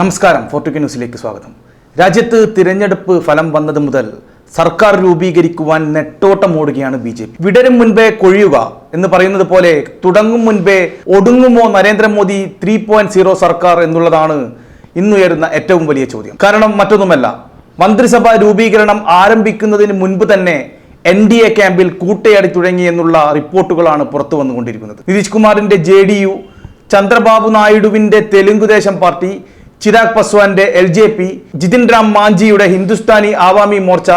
നമസ്കാരം ഫോർട്ടുക്ക് ന്യൂസിലേക്ക് സ്വാഗതം. രാജ്യത്ത് തിരഞ്ഞെടുപ്പ് ഫലം വന്നത് മുതൽ സർക്കാർ രൂപീകരിക്കുവാൻ നെട്ടോട്ടമോടുകയാണ് ബി ജെ പി. വിടരും മുൻപേ കൊഴിയുക എന്ന് പറയുന്നത് പോലെ തുടങ്ങും മുൻപേ ഒടുങ്ങുമോ നരേന്ദ്രമോദി ത്രീ പോയിന്റ് സീറോ സർക്കാർ എന്നുള്ളതാണ് ഇന്നുയരുന്ന ഏറ്റവും വലിയ ചോദ്യം. കാരണം മറ്റൊന്നുമല്ല മന്ത്രിസഭ രൂപീകരണം ആരംഭിക്കുന്നതിന് മുൻപ് തന്നെ എൻ ഡി എ ക്യാമ്പിൽ കൂട്ടയടി തുടങ്ങി എന്നുള്ള റിപ്പോർട്ടുകളാണ് പുറത്തു വന്നുകൊണ്ടിരിക്കുന്നത്. നിതീഷ് കുമാറിന്റെ ജെ ഡി യു ചന്ദ്രബാബു നായിഡുവിന്റെ Telugu Desam party Chirag പസ്വാന്റെ L J P Jitan Ram മാഞ്ചിയുടെ Hindustani Awami Morcha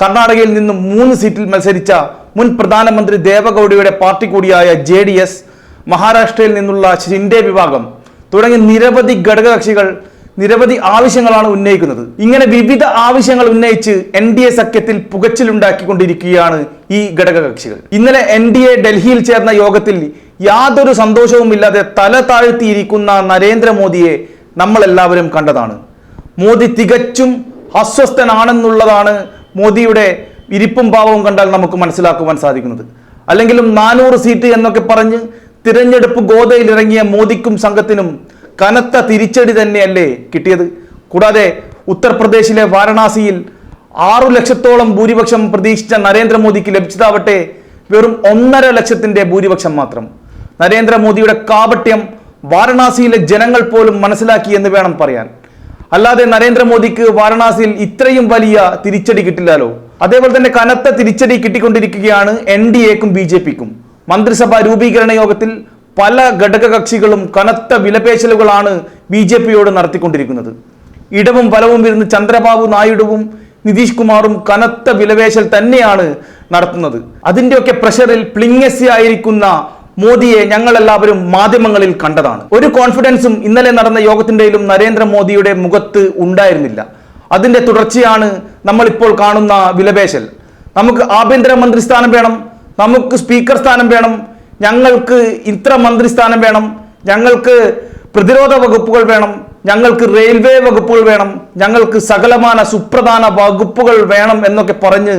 കർണാടകയിൽ നിന്നും മൂന്ന് സീറ്റിൽ മത്സരിച്ച മുൻ പ്രധാനമന്ത്രി ദേവഗൌഡയുടെ പാർട്ടി കൂടിയായ ജെ ഡി എസ് മഹാരാഷ്ട്രയിൽ നിന്നുള്ള ഷിൻഡെ വിഭാഗം തുടങ്ങിയ നിരവധി ഘടകകക്ഷികൾ നിരവധി ആവശ്യങ്ങളാണ് ഉന്നയിക്കുന്നത്. ഇങ്ങനെ വിവിധ ആവശ്യങ്ങൾ ഉന്നയിച്ച് എൻ ഡി എ സഖ്യത്തിൽ പുകച്ചിലുണ്ടാക്കിക്കൊണ്ടിരിക്കുകയാണ് ഈ ഘടകകക്ഷികൾ. ഇന്നലെ എൻ ഡി എ ഡൽഹിയിൽ ചേർന്ന യോഗത്തിൽ യാതൊരു സന്തോഷവുമില്ലാതെ തല താഴ്ത്തിയിരിക്കുന്ന നരേന്ദ്രമോദിയെ നമ്മൾ എല്ലാവരും കണ്ടതാണ്. മോദി തികച്ചും അസ്വസ്ഥനാണെന്നുള്ളതാണ് മോദിയുടെ ഇരിപ്പും ഭാവവും കണ്ടാൽ നമുക്ക് മനസ്സിലാക്കുവാൻ സാധിക്കുന്നത്. അല്ലെങ്കിലും നാനൂറ് സീറ്റ് എന്നൊക്കെ പറഞ്ഞ് തിരഞ്ഞെടുപ്പ് ഗോതയിലിറങ്ങിയ മോദിക്കും സംഘത്തിനും കനത്ത തിരിച്ചടി തന്നെയല്ലേ കിട്ടിയത്. കൂടാതെ ഉത്തർപ്രദേശിലെ വാരണാസിയിൽ ആറു ലക്ഷത്തോളം ഭൂരിപക്ഷം പ്രതീക്ഷിച്ച നരേന്ദ്രമോദിക്ക് ലഭിച്ചതാവട്ടെ വെറും ഒന്നര ലക്ഷത്തിന്റെ ഭൂരിപക്ഷം മാത്രം. നരേന്ദ്രമോദിയുടെ കാപട്യം വാരണാസിയിലെ ജനങ്ങൾ പോലും മനസ്സിലാക്കി എന്ന് വേണം പറയാൻ. അല്ലാതെ നരേന്ദ്രമോദിക്ക് വാരണാസിയിൽ ഇത്രയും വലിയ തിരിച്ചടി കിട്ടില്ലല്ലോ. അതേപോലെ തന്നെ കനത്ത തിരിച്ചടി കിട്ടിക്കൊണ്ടിരിക്കുകയാണ് എൻ ഡി എക്കും ബി ജെ പിക്കും. മന്ത്രിസഭാ രൂപീകരണ യോഗത്തിൽ പല ഘടകകക്ഷികളും കനത്ത വിലപേശലുകളാണ് ബി ജെ പിയോട് നടത്തിക്കൊണ്ടിരിക്കുന്നത്. ഇടവും വലവും ഇരുന്ന് ചന്ദ്രബാബു നായിഡുവും നിതീഷ് കുമാറും കനത്ത വിലപേശൽ തന്നെയാണ് നടത്തുന്നത്. അതിന്റെയൊക്കെ പ്രഷറിൽ പ്ലിങ്ങസി ആയിരിക്കുന്ന മോദിയെ ഞങ്ങളെല്ലാവരും മാധ്യമങ്ങളിൽ കണ്ടതാണ്. ഒരു കോൺഫിഡൻസും ഇന്നലെ നടന്ന യോഗത്തിന്റെയിലും നരേന്ദ്രമോദിയുടെ മുഖത്ത് ഉണ്ടായിരുന്നില്ല. അതിന്റെ തുടർച്ചയാണ് നമ്മളിപ്പോൾ കാണുന്ന വിലപേശൽ. നമുക്ക് ആഭ്യന്തരമന്ത്രി സ്ഥാനം വേണം നമുക്ക് സ്പീക്കർ സ്ഥാനം വേണം ഞങ്ങൾക്ക് ഇത്ര മന്ത്രി സ്ഥാനം വേണം ഞങ്ങൾക്ക് പ്രതിരോധ വകുപ്പുകൾ വേണം ഞങ്ങൾക്ക് റെയിൽവേ വകുപ്പുകൾ വേണം ഞങ്ങൾക്ക് സകലമാന സുപ്രധാന വകുപ്പുകൾ വേണം എന്നൊക്കെ പറഞ്ഞ്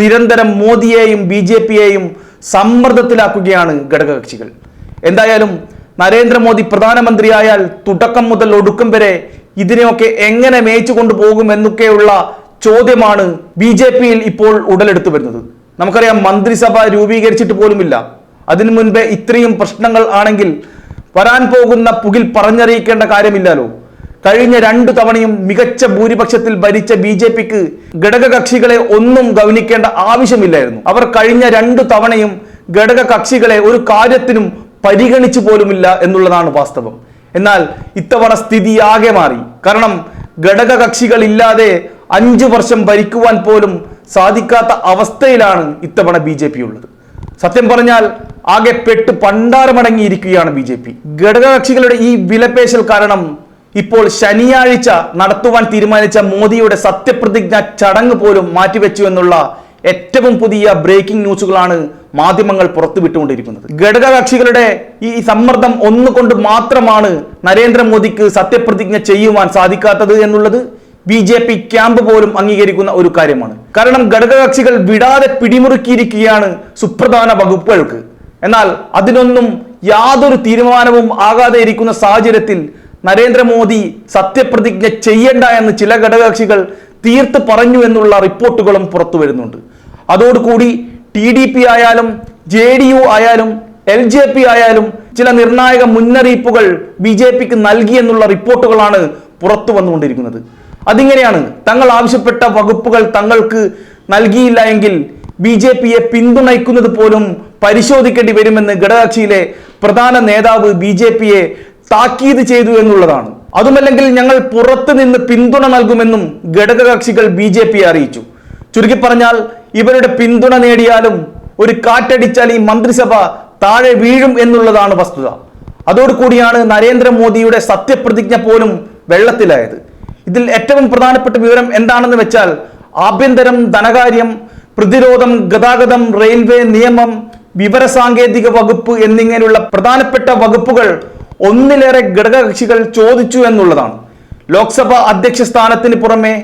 നിരന്തരം മോദിയെയും ബി ജെ പിയെയും സമ്മർദ്ദത്തിലാക്കുകയാണ് ഘടകകക്ഷികൾ. എന്തായാലും നരേന്ദ്രമോദി പ്രധാനമന്ത്രിയായാൽ തുടക്കം മുതൽ ഒടുക്കം വരെ ഇതിനെയൊക്കെ എങ്ങനെ മേയിച്ചു കൊണ്ടുപോകും എന്നൊക്കെയുള്ള ചോദ്യമാണ് ബി ജെ പിയിൽ ഇപ്പോൾ ഉടലെടുത്തു വരുന്നത്. നമുക്കറിയാം മന്ത്രിസഭ രൂപീകരിച്ചിട്ട് പോലുമില്ല. അതിനു മുൻപേ ഇത്രയും പ്രശ്നങ്ങൾ ആണെങ്കിൽ വരാൻ പോകുന്ന പുകിൽ പറഞ്ഞറിയിക്കേണ്ട കാര്യമില്ലല്ലോ. കഴിഞ്ഞ രണ്ടു തവണയും മികച്ച ഭൂരിപക്ഷത്തിൽ ഭരിച്ച ബി ജെ പിക്ക് ഘടകകക്ഷികളെ ഒന്നും ഗവനിക്കേണ്ട ആവശ്യമില്ലായിരുന്നു. അവർ കഴിഞ്ഞ രണ്ടു തവണയും ഘടകകക്ഷികളെ ഒരു കാര്യത്തിനും പരിഗണിച്ചു പോലുമില്ല എന്നുള്ളതാണ് വാസ്തവം. എന്നാൽ ഇത്തവണ സ്ഥിതി ആകെ മാറി. കാരണം ഘടകകക്ഷികൾ ഇല്ലാതെ അഞ്ചു വർഷം ഭരിക്കുവാൻ പോലും സാധിക്കാത്ത അവസ്ഥയിലാണ് ഇത്തവണ ബി ജെ പി ഉള്ളത്. സത്യം പറഞ്ഞാൽ ആകെ പെട്ട് പണ്ടാരമടങ്ങിയിരിക്കുകയാണ് ബി ജെ പി. ഘടകകക്ഷികളുടെ ഈ വിലപേശൽ കാരണം ഇപ്പോൾ ശനിയാഴ്ച നടത്തുവാൻ തീരുമാനിച്ച മോദിയുടെ സത്യപ്രതിജ്ഞ ചടങ്ങ് പോലും മാറ്റിവെച്ചു എന്നുള്ള ഏറ്റവും പുതിയ ബ്രേക്കിംഗ് ന്യൂസുകളാണ് മാധ്യമങ്ങൾ പുറത്തുവിട്ടുകൊണ്ടിരിക്കുന്നത്. ഘടകകക്ഷികളുടെ ഈ സമ്മർദ്ദം ഒന്നുകൊണ്ട് മാത്രമാണ് നരേന്ദ്രമോദിക്ക് സത്യപ്രതിജ്ഞ ചെയ്യുവാൻ സാധിക്കാത്തത് എന്നുള്ളത് ബി ജെ പി ക്യാമ്പ് പോലും അംഗീകരിക്കുന്ന ഒരു കാര്യമാണ്. കാരണം ഘടകകക്ഷികൾ വിടാതെ പിടിമുറുക്കിയിരിക്കുകയാണ് സുപ്രധാന വകുപ്പുകൾക്ക്. എന്നാൽ അതിനൊന്നും യാതൊരു തീരുമാനവും ആകാതെ ഇരിക്കുന്ന സാഹചര്യത്തിൽ നരേന്ദ്രമോദി സത്യപ്രതിജ്ഞ ചെയ്യണ്ട എന്ന് ചില ഘടകകക്ഷികൾ തീർത്ത് പറഞ്ഞു എന്നുള്ള റിപ്പോർട്ടുകളും പുറത്തു വരുന്നുണ്ട്. അതോടുകൂടി ടി ഡി പി ആയാലും ജെ ഡി യു ആയാലും എൽ ജെ പി ആയാലും ചില നിർണായക മുന്നറിയിപ്പുകൾ ബി ജെ പിക്ക് നൽകി എന്നുള്ള റിപ്പോർട്ടുകളാണ് പുറത്തു വന്നുകൊണ്ടിരിക്കുന്നത്. അതിങ്ങനെയാണ് തങ്ങൾ ആവശ്യപ്പെട്ട വകുപ്പുകൾ തങ്ങൾക്ക് നൽകിയില്ല എങ്കിൽ ബി ജെ പിയെ പിന്തുണയ്ക്കുന്നത് പോലും പരിശോധിക്കേണ്ടി വരുമെന്ന് ഘടകകക്ഷിയിലെ പ്രധാന നേതാവ് ബി ജെ പിയെ താക്കീത് ചെയ്തു എന്നുള്ളതാണ്. അതുമല്ലെങ്കിൽ ഞങ്ങൾ പുറത്തു നിന്ന് പിന്തുണ നൽകുമെന്നും ഘടകകക്ഷികൾ ബി ജെ പി അറിയിച്ചു. ചുരുക്കി പറഞ്ഞാൽ ഇവരുടെ പിന്തുണ നേടിയാലും ഒരു കാറ്റടിച്ചാൽ ഈ മന്ത്രിസഭ താഴെ വീഴും എന്നുള്ളതാണ് വസ്തുത. അതോടുകൂടിയാണ് നരേന്ദ്രമോദിയുടെ സത്യപ്രതിജ്ഞ പോലും വെള്ളത്തിലായത്. ഇതിൽ ഏറ്റവും പ്രധാനപ്പെട്ട വിവരം എന്താണെന്ന് വെച്ചാൽ ആഭ്യന്തരം ധനകാര്യം പ്രതിരോധം ഗതാഗതം റെയിൽവേ നിയമം വിവരസാങ്കേതിക വകുപ്പ് എന്നിങ്ങനെയുള്ള പ്രധാനപ്പെട്ട വകുപ്പുകൾ ഒന്നിലേറെ ഘടകകക്ഷികൾ ചോദിച്ചു എന്നുള്ളതാണ്. ലോക്സഭ അധ്യക്ഷ സ്ഥാനത്തിന് പുറമെ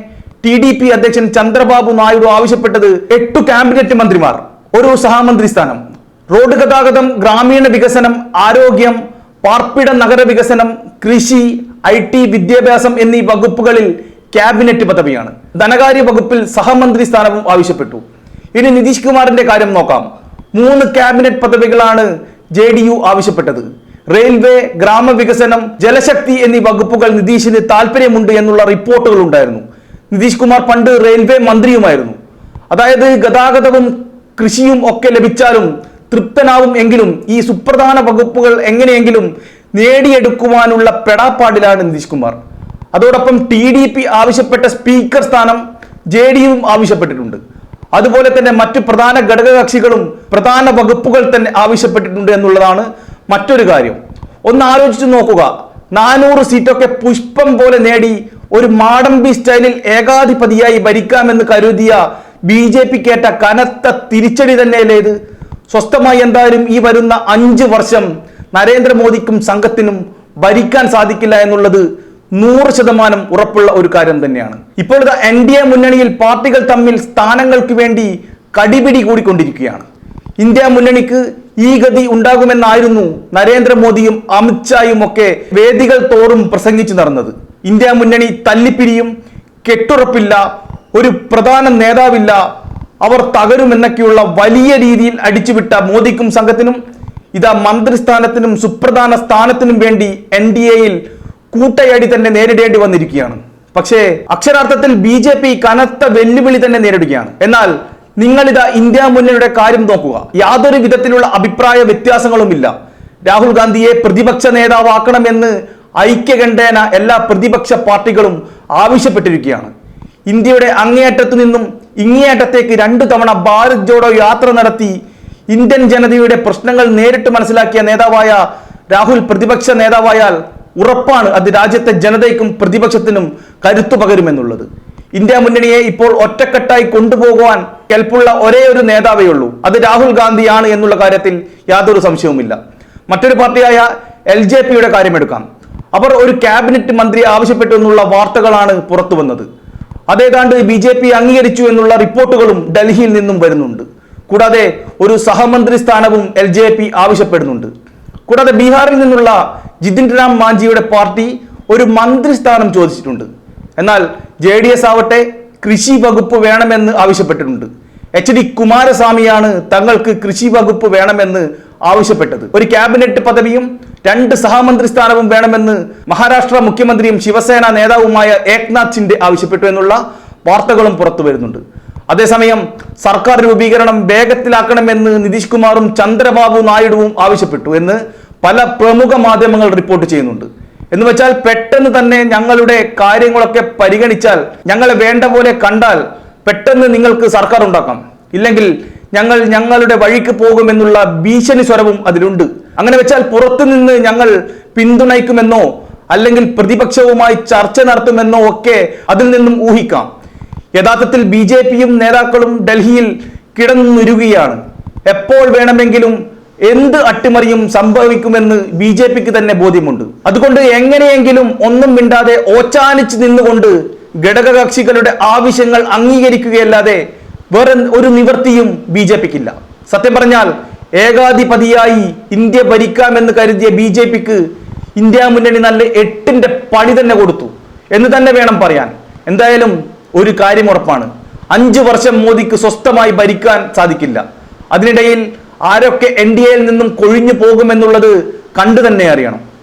ടി ഡി പി അധ്യക്ഷൻ ചന്ദ്രബാബു നായിഡു ആവശ്യപ്പെട്ടത് എട്ടു ക്യാബിനറ്റ് മന്ത്രിമാർ ഒരു സഹമന്ത്രി സ്ഥാനം. റോഡ് ഗതാഗതം ഗ്രാമീണ വികസനം ആരോഗ്യം പാർപ്പിട നഗര വികസനം കൃഷി ഐ ടി വിദ്യാഭ്യാസം എന്നീ വകുപ്പുകളിൽ ക്യാബിനറ്റ് പദവിയാണ്. ധനകാര്യ വകുപ്പിൽ സഹമന്ത്രി സ്ഥാനവും ആവശ്യപ്പെട്ടു. ഇനി നിതീഷ് കുമാറിന്റെ കാര്യം നോക്കാം. മൂന്ന് ക്യാബിനറ്റ് പദവികളാണ് ജെ ആവശ്യപ്പെട്ടത്. റെയിൽവേ ഗ്രാമവികസനം ജലശക്തി എന്നീ വകുപ്പുകൾ നിതീഷിന് താല്പര്യമുണ്ട് എന്നുള്ള റിപ്പോർട്ടുകൾ ഉണ്ടായിരുന്നു. നിതീഷ് കുമാർ പണ്ട് റെയിൽവേ മന്ത്രിയുമായിരുന്നു. അതായത് ഗതാഗതവും കൃഷിയും ഒക്കെ ലഭിച്ചാലും തൃപ്തനാവും എങ്കിലും ഈ സുപ്രധാന വകുപ്പുകൾ എങ്ങനെയെങ്കിലും നേടിയെടുക്കുവാനുള്ള പെടാപ്പാടിലാണ് നിതീഷ് കുമാർ. അതോടൊപ്പം ടി ഡി പി ആവശ്യപ്പെട്ട സ്പീക്കർ സ്ഥാനം ജെ ഡി യുവും ആവശ്യപ്പെട്ടിട്ടുണ്ട്. അതുപോലെ തന്നെ മറ്റു പ്രധാന ഘടകകക്ഷികളും പ്രധാന വകുപ്പുകൾ തന്നെ ആവശ്യപ്പെട്ടിട്ടുണ്ട് എന്നുള്ളതാണ് മറ്റൊരു കാര്യം. ഒന്ന് ആലോചിച്ച് നോക്കുക. നാനൂറ് സീറ്റൊക്കെ പുഷ്പം പോലെ നേടി ഒരു മാടമ്പി സ്റ്റൈലിൽ ഏകാധിപതിയായി ഭരിക്കാമെന്ന് കരുതിയ ബി ജെ പി കേട്ട കനത്ത തിരിച്ചടി തന്നെയല്ലേ ഇത്? സ്വസ്ഥമായി എന്തായാലും ഈ വരുന്ന അഞ്ച് വർഷം നരേന്ദ്രമോദിക്കും സംഘത്തിനും ഭരിക്കാൻ സാധിക്കില്ല എന്നുള്ളത് നൂറ് ശതമാനം ഉറപ്പുള്ള ഒരു കാര്യം തന്നെയാണ്. ഇപ്പോഴത്തെ എൻ ഡി എ മുന്നണിയിൽ പാർട്ടികൾ തമ്മിൽ സ്ഥാനങ്ങൾക്ക് വേണ്ടി കടിപിടി കൂടിക്കൊണ്ടിരിക്കുകയാണ്. ഇന്ത്യ മുന്നണിക്ക് ഈ ഗതി ഉണ്ടാകുമെന്നായിരുന്നു നരേന്ദ്രമോദിയും അമിത്ഷായും ഒക്കെ വേദികൾ തോറും പ്രസംഗിച്ചു നടന്നത്. ഇന്ത്യ മുന്നണി തല്ലിപ്പിരിയും കെട്ടുറപ്പില്ല ഒരു പ്രധാന നേതാവില്ല അവർ തകരുമെന്നൊക്കെയുള്ള വലിയ രീതിയിൽ അടിച്ചുവിട്ട മോദിക്കും സംഘത്തിനും ഇതാ മന്ത്രിസ്ഥാനത്തിനും സുപ്രധാന സ്ഥാനത്തിനും വേണ്ടി എൻ ഡി എയിൽ കൂട്ടയടി തന്നെ നേരിടേണ്ടി വന്നിരിക്കുകയാണ്. പക്ഷേ അക്ഷരാർത്ഥത്തിൽ ബി കനത്ത വെല്ലുവിളി തന്നെ നേരിടുകയാണ്. എന്നാൽ നിങ്ങളിതാ ഇന്ത്യ മുന്നണിയുടെ കാര്യം നോക്കുക. യാതൊരു വിധത്തിലുള്ള അഭിപ്രായ വ്യത്യാസങ്ങളുമില്ല. രാഹുൽ ഗാന്ധിയെ പ്രതിപക്ഷ നേതാവാക്കണമെന്ന് ഐക്യകണ്ഠേന എല്ലാ പ്രതിപക്ഷ പാർട്ടികളും ആവശ്യപ്പെട്ടിരിക്കുകയാണ്. ഇന്ത്യയുടെ അങ്ങേയറ്റത്തു നിന്നും ഇങ്ങേയറ്റത്തേക്ക് രണ്ടു തവണ ഭാരത് ജോഡോ യാത്ര നടത്തി ഇന്ത്യൻ ജനതയുടെ പ്രശ്നങ്ങൾ നേരിട്ട് മനസ്സിലാക്കിയ നേതാവായ രാഹുൽ പ്രതിപക്ഷ നേതാവായാൽ ഉറപ്പാണ് അത് രാജ്യത്തെ ജനതയ്ക്കും പ്രതിപക്ഷത്തിനും കരുത്തു പകരുമെന്നുള്ളത്. ഇന്ത്യ മുന്നണിയെ ഇപ്പോൾ ഒറ്റക്കെട്ടായി കൊണ്ടുപോകുവാൻ കെൽപ്പുള്ള ഒരേ ഒരു നേതാവേ ഉള്ളൂ. അത് രാഹുൽ ഗാന്ധിയാണ് എന്നുള്ള കാര്യത്തിൽ യാതൊരു സംശയവുമില്ല. മറ്റൊരു പാർട്ടിയായ എൽ ജെ പിയുടെ കാര്യമെടുക്കാം. അവർ ഒരു ക്യാബിനറ്റ് മന്ത്രി ആവശ്യപ്പെട്ടു എന്നുള്ള വാർത്തകളാണ് പുറത്തു വന്നത്. അതേതാണ്ട് ബി ജെ പി അംഗീകരിച്ചു എന്നുള്ള റിപ്പോർട്ടുകളും ഡൽഹിയിൽ നിന്നും വരുന്നുണ്ട്. കൂടാതെ ഒരു സഹമന്ത്രി സ്ഥാനവും എൽ ജെ പി ആവശ്യപ്പെടുന്നുണ്ട്. കൂടാതെ ബീഹാറിൽ നിന്നുള്ള ജിതിൻ റാം മാഞ്ചിയുടെ പാർട്ടി ഒരു മന്ത്രിസ്ഥാനം ചോദിച്ചിട്ടുണ്ട്. എന്നാൽ ജെ ഡി എസ് ആവട്ടെ കൃഷി വകുപ്പ് വേണമെന്ന് ആവശ്യപ്പെട്ടിട്ടുണ്ട്. എച്ച് ഡി കുമാരസ്വാമിയാണ് തങ്ങൾക്ക് കൃഷി വകുപ്പ് വേണമെന്ന് ആവശ്യപ്പെട്ടത്. ഒരു ക്യാബിനറ്റ് പദവിയും രണ്ട് സഹമന്ത്രി സ്ഥാനവും വേണമെന്ന് മഹാരാഷ്ട്ര മുഖ്യമന്ത്രിയും ശിവസേന നേതാവുമായ ഏക്നാഥ് ഷിൻഡെ ആവശ്യപ്പെട്ടു എന്നുള്ള വാർത്തകളും പുറത്തു വരുന്നുണ്ട്. അതേസമയം സർക്കാർ രൂപീകരണം വേഗത്തിലാക്കണമെന്ന് നിതീഷ് കുമാറും ചന്ദ്രബാബു നായിഡുവും ആവശ്യപ്പെട്ടു എന്ന് പല പ്രമുഖ മാധ്യമങ്ങൾ റിപ്പോർട്ട് ചെയ്യുന്നുണ്ട്. എന്ന് വെച്ചാൽ പെട്ടെന്ന് തന്നെ ഞങ്ങളുടെ കാര്യങ്ങളൊക്കെ പരിഗണിച്ചാൽ ഞങ്ങളെ വേണ്ട പോലെ കണ്ടാൽ പെട്ടെന്ന് നിങ്ങൾക്ക് സർക്കാർ ഉണ്ടാക്കാം ഇല്ലെങ്കിൽ ഞങ്ങൾ ഞങ്ങളുടെ വഴിക്ക് പോകുമെന്നുള്ള ഭീഷണി സ്വരവും അതിലുണ്ട്. അങ്ങനെ വെച്ചാൽ പുറത്തു നിന്ന് ഞങ്ങൾ പിന്തുണയ്ക്കുമെന്നോ അല്ലെങ്കിൽ പ്രതിപക്ഷവുമായി ചർച്ച നടത്തുമെന്നോ ഒക്കെ അതിൽ നിന്നും ഊഹിക്കാം. യഥാർത്ഥത്തിൽ ബി ജെ പിയും നേതാക്കളും ഡൽഹിയിൽ കിടന്നുരുകയാണ്. എപ്പോൾ വേണമെങ്കിലും എന്ത് അട്ടിമറിയും സംഭവിക്കുമെന്ന് ബി ജെ പിക്ക് തന്നെ ബോധ്യമുണ്ട്. അതുകൊണ്ട് എങ്ങനെയെങ്കിലും ഒന്നും മിണ്ടാതെ ഓച്ചാനിച്ച് നിന്നുകൊണ്ട് ഘടകകക്ഷികളുടെ ആവശ്യങ്ങൾ അംഗീകരിക്കുകയല്ലാതെ വേറെ ഒരു നിവൃത്തിയും ബി ജെ പിക്കില്ല. സത്യം പറഞ്ഞാൽ ഏകാധിപതിയായി ഇന്ത്യ ഭരിക്കാമെന്ന് കരുതിയ ബി ജെ പിക്ക് ഇന്ത്യ മുന്നണി നല്ല എട്ടിന്റെ പണി തന്നെ കൊടുത്തു. എന്ന് തന്നെ വേണം പറയാൻ. എന്തായാലും ഒരു കാര്യം ഉറപ്പാണ്. അഞ്ചു വർഷം മോദിക്ക് സ്വസ്ഥമായി ഭരിക്കാൻ സാധിക്കില്ല. അതിനിടയിൽ ആരൊക്കെ എൻ ഡി എയിൽ നിന്നും കൊഴിഞ്ഞു പോകുമെന്നുള്ളത് കണ്ടു തന്നെ അറിയണം.